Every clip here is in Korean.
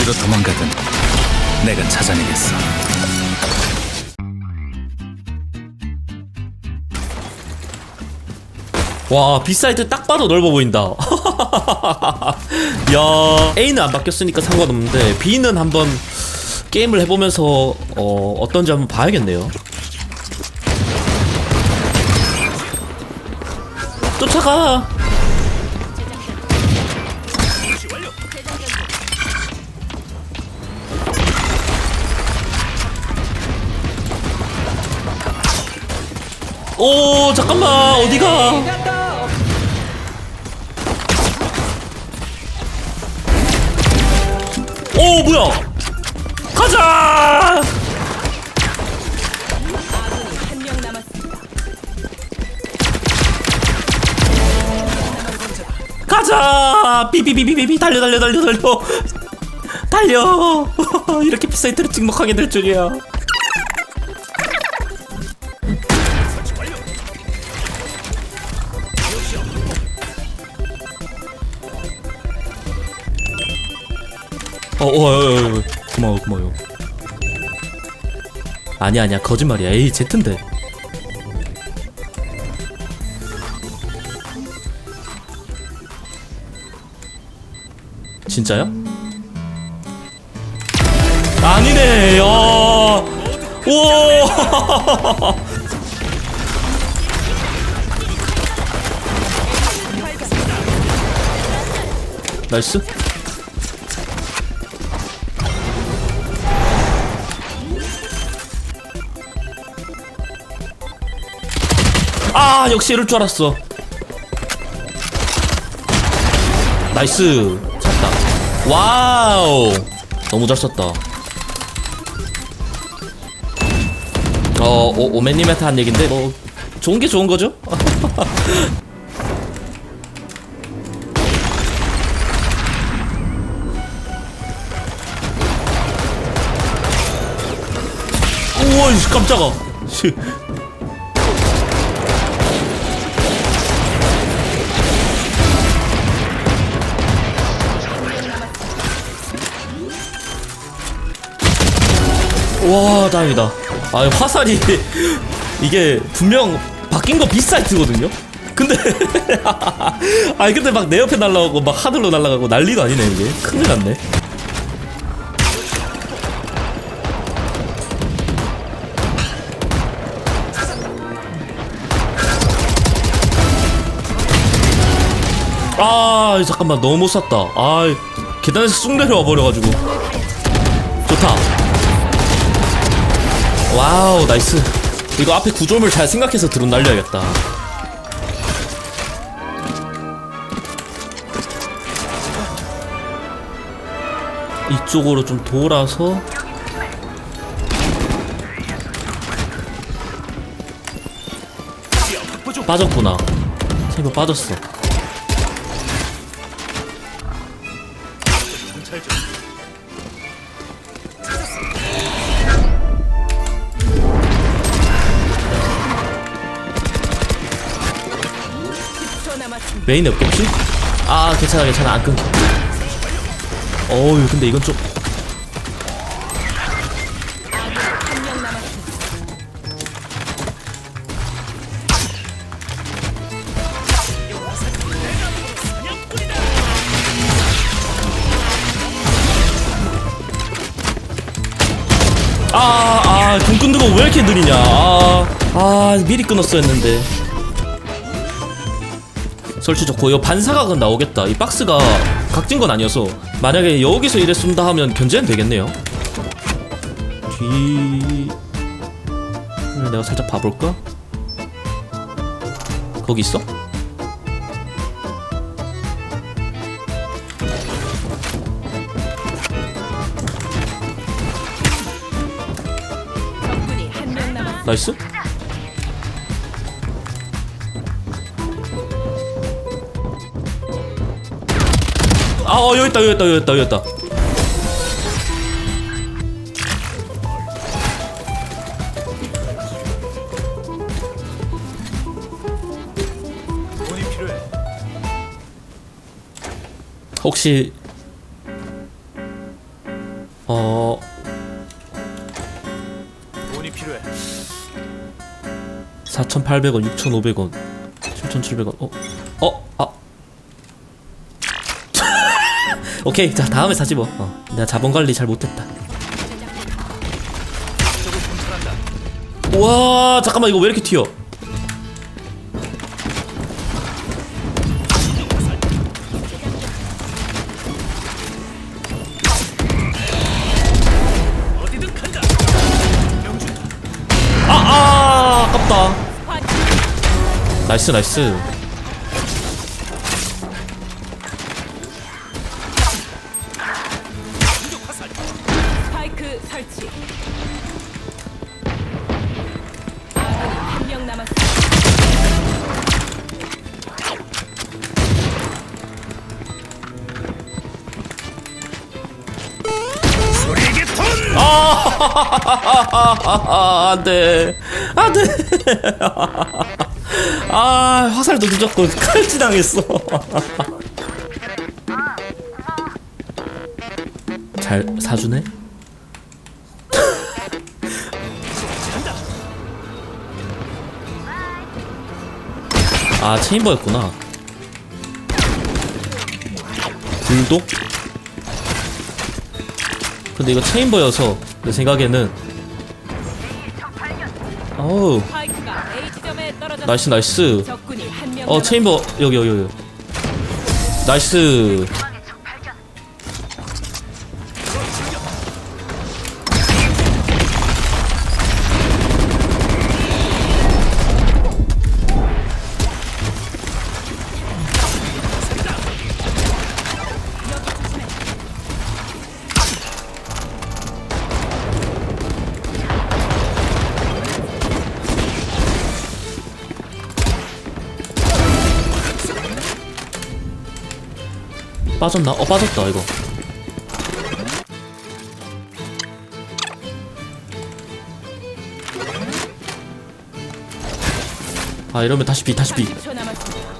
어디로 도망가든 내가 찾아내겠어. 와 B사이트 딱 봐도 넓어 보인다. 야 A는 안 바뀌었으니까 상관없는데 B는 한번 게임을 해보면서 어, 어떤지 한번 봐야겠네요. 쫓아가 오 잠깐만 어디가? 오 뭐야? 가자. 가자! 비비비비비비 달려 달려 달려 달려. 달려. 이렇게 비사이트를 찍먹하게 될 줄이야 어, 어, 어, 어, 어, 고마워, 고마워요. 아니야, 아니야, 거짓말이야. 에이, 제트인데. 진짜요? 아니네, 야. 우와. 나이스. 아 역시 이럴 줄 알았어. 나이스. 찼다. 와우. 너무 잘 썼다. 어 오, 오맨님한테 한 얘긴데 뭐 좋은 게 좋은 거죠? 우와 이 깜짝아 와 다행이다. 아 화살이 이게 분명 바뀐 거 비사이트거든요? 근데 아니 근데 막 내 옆에 날라가고 막 하늘로 날아가고 난리도 아니네 이게. 큰일 났네. 아 잠깐만. 너무 못 쐈다. 아 계단에서 쑥 내려와 버려가지고. 좋다 와우 나이스. 이거 앞에 구조물 잘 생각해서 드론 날려야겠다. 이쪽으로 좀 돌아서. 빠졌구나. 생각 빠졌어 메인에 없겠지? 아 괜찮아 괜찮아 안 끊겨 어우 근데 이건 좀 남았습니다. 아, 아, 돈 끊는 거 왜 이렇게 느리냐. 아, 아, 미리 끊었어야 했는데. 설치 좋고, 이거 반사각은 나오겠다. 이 박스가 각진 건 아니어서. 만약에 여기서 이랬습니다 하면 견제는 되겠네요. 뒤. 을 내가 살짝 봐볼까? 거기 있어? 나이스? 어, 여기 있다, 여기 있다, 여기 있다, 여기 있다. 혹시 어 돈이 필요해. 4,800원, 6,500원, 7,700원. 어? 어? 아. 오케이. 자, 다음에 사지 뭐. 어. 내가 자본 관리 잘 못했다. 와, 잠깐만 이거 왜 이렇게 튀어? 명중. 아, 아, 아깝다. 나이스, 나이스. 안 돼. 안 돼. 아, 화살도 늦었고, 칼치 당했어. 잘 사주네? 아, 체인버였구나. 불독? 근데 이거 체인버여서 내 생각에는 어우. 나이스 나이스 어. 체인버 여기 여기 여기 나이스 빠졌나? 어 빠졌다 이거 아 이러면 다시 B 다시 B 30초 남았습니다.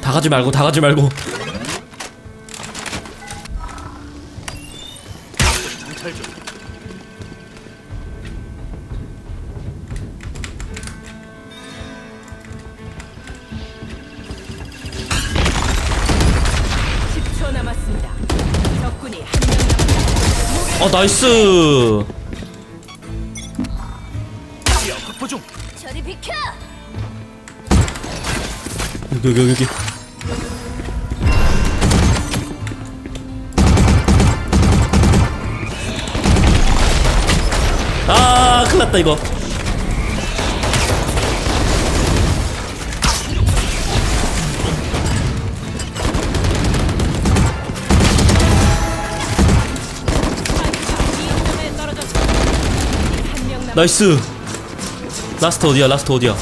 다 가지 말고 다 가지 말고 중. 어 나이스. 저리 비켜! 여기 여기 여기 아 큰일났다 이거 나이스. 라스트 어디야 라스트 어디야?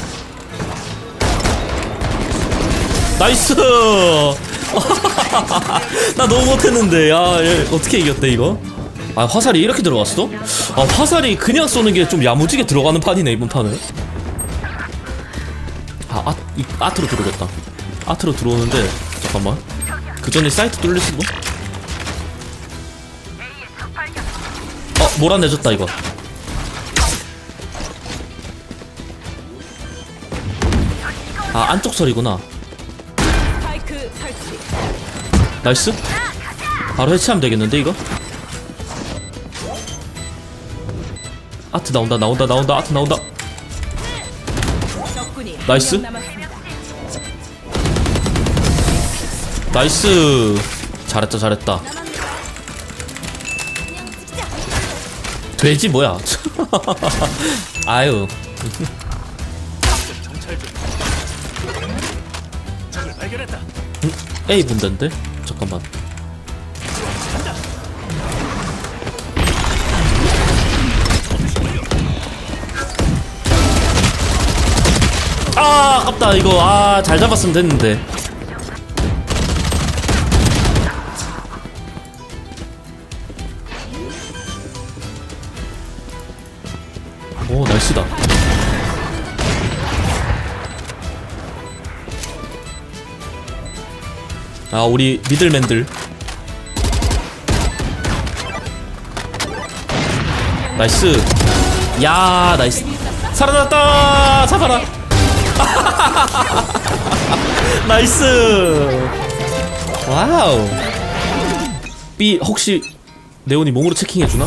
나이스! 나 너무 못했는데. 야얘 어떻게 이겼대 이거? 아 화살이 이렇게 들어갔어? 아 화살이 그냥 쏘는 게 좀 야무지게 들어가는 판이네 이번 판은. 아 아, 이, 아트로 들어오겠다. 아트로 들어오는데 잠깐만. 그 전에 사이트 뚫릴 수도? 어 몰아내줬다 이거 아 안쪽 소리구나. 나이스. 바로 해체하면 되겠는데 이거? 아트 나온다 나온다 나온다 아트 나온다. 나이스. 나이스. 잘했다 잘했다. 돼지 뭐야? 아유 발견했다. A 분대인데? 잠깐만. 아 아깝다. 이거 아 잘 잡았으면 됐는데. 오 날씨다 아 우리 미들맨들. 나이스. 야 나이스. 살아났다! 잡아라. 나이스. 와우. B 혹시 네온이 몸으로 체킹해주나?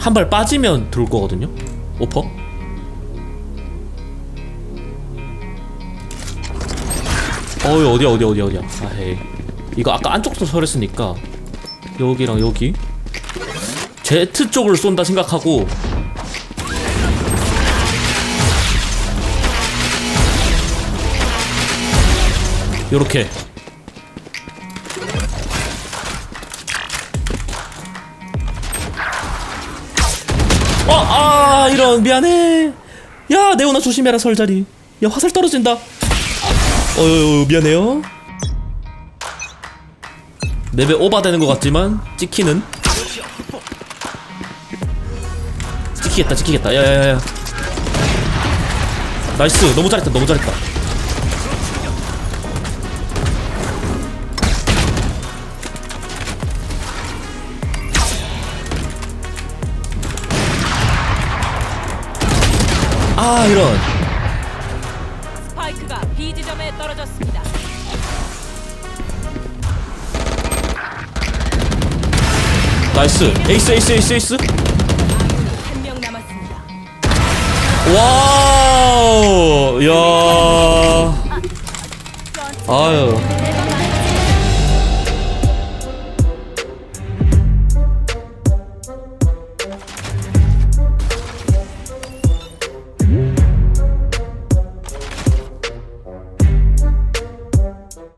한 발 빠지면 들어올 거거든요? 오퍼 어이 어디야 어디야 어디야 어디야 아헤이 이거 아까 안쪽도 설했으니까 여기랑 여기 Z 쪽을 쏜다 생각하고 요렇게 어, 아, 이런, 미안해. 야, 네오나 조심해라, 설자리. 야, 화살 떨어진다. 어유, 미안해요. 맵에 오바되는 것 같지만, 찍히는. 찍히겠다, 찍히겠다. 야, 야, 야, 야. 나이스. 너무 잘했다, 너무 잘했다. 아, 이런. 나이스. 에이스, 에이스, 에이스, 에이스. 와우 야